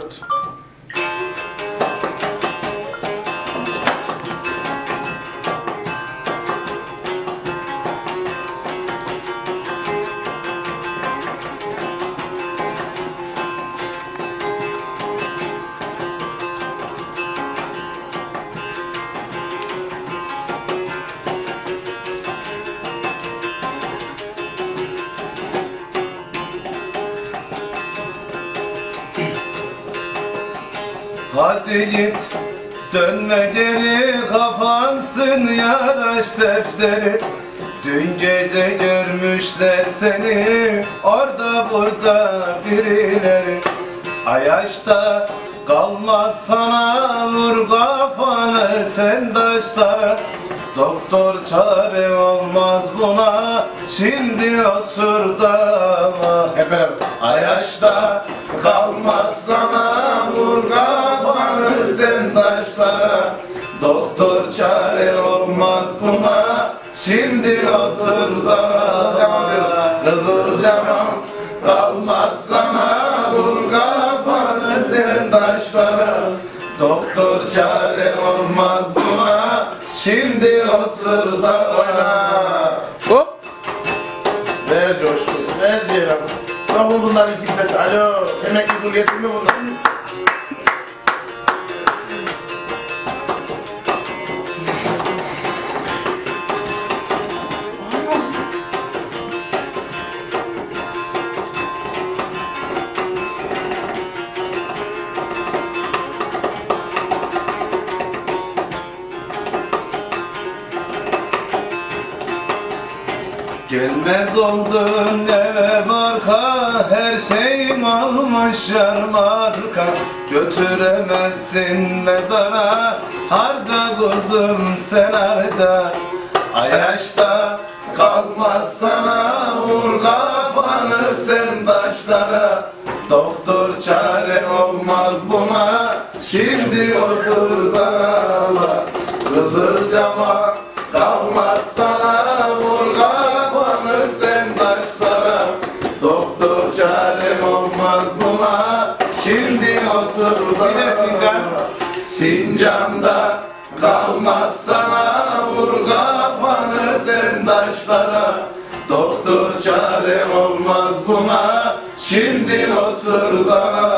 Dört. Hadi git dönme geri kapansın yaraş defteri. Dün gece görmüşler seni orada burada birileri. Ayaşta kalmaz sana vur kafanı sen taşlara. Doktor çare olmaz buna şimdi otur da Hep beraber. Ayaşta kalmaz sana vur sen taşlara Doktor çare olmaz buna Şimdi otur da Kızılcamam kalmaz sana vur kafanı sen taşlara Doktor çare olmaz buna Şimdi otur da oyna Hop. Ver coşku, ver Ceylan. Bak bu bunların kimsesi. Alo, emekli dur getirme bunlar. Gelmez oldun eve barka Her şeyim almış yarmarka Götüremezsin mezara Harca kuzum sen harca. Ayaşta kalmaz sana Vur kafanı sen taşlara. Doktor çare olmaz buna Şimdi otur da ağla Kızılcama kalmaz sana buna Şimdi otur da. Bir de Sincan. Sincan'da kalmaz sana Vur kafanı sen taşlara. Doktor çarem olmaz buna Şimdi otur da